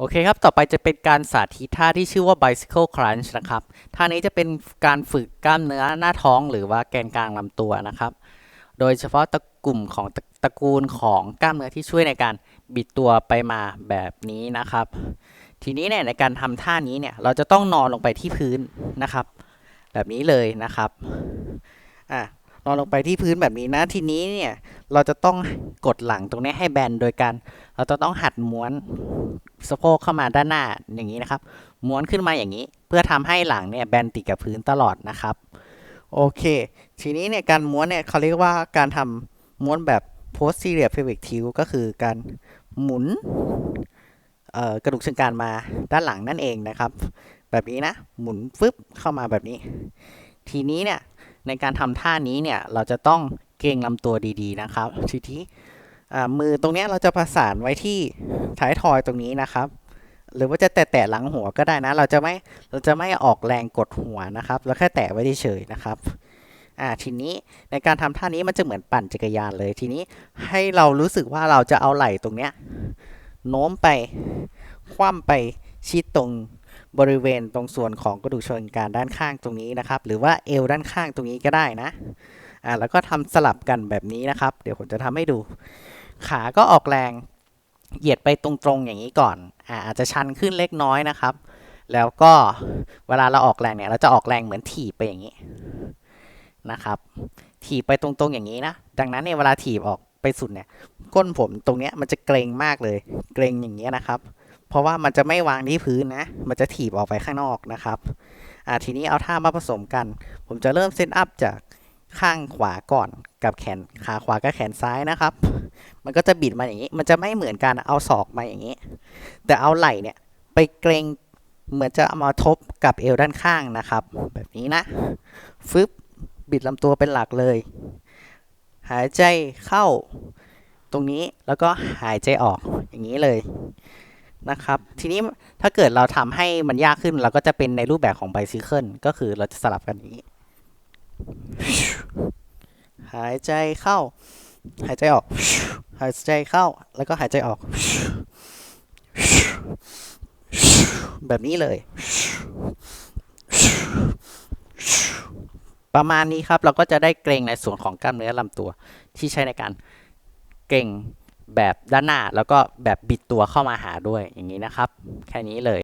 โอเคครับ ต่อไปจะเป็นการสาธิตท่าที่ชื่อว่า bicycle crunch นะครับ ท่านี้จะเป็นการฝึกกล้ามเนื้อหน้าท้องหรือว่าแกนกลางลำตัวนะครับ โดยเฉพาะตระกลุ่มของตระตระกูลของกล้ามเนื้อที่ช่วยในการบิดตัวไปมาแบบนี้นะครับ ทีนี้เนี่ยในการทำท่านี้เนี่ยเราจะต้องนอนลงไปที่พื้นนะครับ แบบนี้เลยนะครับ อะ นอนลงไปที่พื้นแบบนี้นะทีนี้เนี่ยเราจะต้องกดหลังตรงนี้ให้แบนโดยการเราจะต้องหัดม้วนสะโพกเข้ามาด้านหน้าอย่างนี้นะครับ ม้วนขึ้นมาอย่างนี้ เพื่อทำให้หลังเนี่ยแบนติดกับพื้นตลอดนะครับโอเค ทีนี้เนี่ยการม้วนเนี่ยเขาเรียกว่าการทำม้วนแบบ posterior pelvic tilt ก็คือการหมุนกระดูกเชิงกรานมาด้านหลังนั่นเองนะครับ แบบนี้นะหมุนฟึบเข้ามาแบบนี้ ทีนี้เนี่ย ในการทำท่านี้เนี่ยเราจะต้องเกรงลำตัวดีๆนะครับทีนี้อ่มือตรงเนี้ยเราจะประสานไว้ที่ท้ายทอยตรงนี้นะครับ หรือว่าจะแตะๆหลังหัวก็ได้นะ เราจะไม่เราจะไม่ออกแรงกดหัวนะครับเราแค่แตะไว้เฉยๆนะครับอ่าทีนี้ในการทำท่านี้มันจะเหมือนปั่นจักรยานเลยทีนี้ให้เรารู้สึกว่าเราจะเอาไหล่ตรงเนี้ยโน้มไปคว่ำไปชิดตรง บริเวณตรงส่วนของกระดูกเชิงกรานด้านข้างตรงนี้นะครับ หรือว่าเอวด้านข้างตรงนี้ก็ได้นะอ่าแล้วก็ทำสลับกันแบบนี้นะครับ เดี๋ยวผมจะทำให้ดู ขาก็ออกแรงเหยียดไปตรงๆอย่างนี้ก่อนอ่าอาจจะชันขึ้นเล็กน้อยนะครับ แล้วก็เวลาเราออกแรงเนี่ยเราจะออกแรงเหมือนถีบไปอย่างนี้นะครับถีบไปตรงๆอย่างนี้นะ ดังนั้นเนี่ยเวลาถีบออกไปสุดเนี่ย ก้นผมตรงเนี้ยมันจะเกรงมากเลย เกรงอย่างเงี้ยนะครับ เพราะว่ามันจะไม่วางที่พื้นนะ มันจะถีบออกไปข้างนอกนะครับอ่าทีนี้เอาท่ามาผสมกัน ผมจะเริ่มเซตอัพจากข้างขวาก่อนกับแขนขาขวากับแขนซ้ายนะครับ มันก็จะบิดมาอย่างนี้ มันจะไม่เหมือนกันเอาศอกมาอย่างนี้ แต่เอาไหล่เนี่ยไปเกรงเหมือนจะเอามาทบกับเอวด้านข้างนะครับ แบบนี้นะฟึบบิดลำตัวเป็นหลักเลย หายใจเข้าตรงนี้แล้วก็หายใจออกอย่างนี้เลย นะครับ ทีนี้ถ้าเกิดเราทำให้มันยากขึ้น เราก็จะเป็นในรูปแบบของไบซิเคิลก็คือเราจะสลับกันอย่างนี้ หายใจเข้า หายใจออก หายใจเข้า แล้วก็หายใจออก แบบนี้เลย ประมาณนี้ครับเราก็จะได้เกรงในส่วนของกล้ามเนื้อลำตัวที่ใช้ในการเกรง แบบด้านหน้าแล้วก็แบบบิดตัวเข้ามาหาด้วยอย่างนี้นะครับ แค่นี้เลย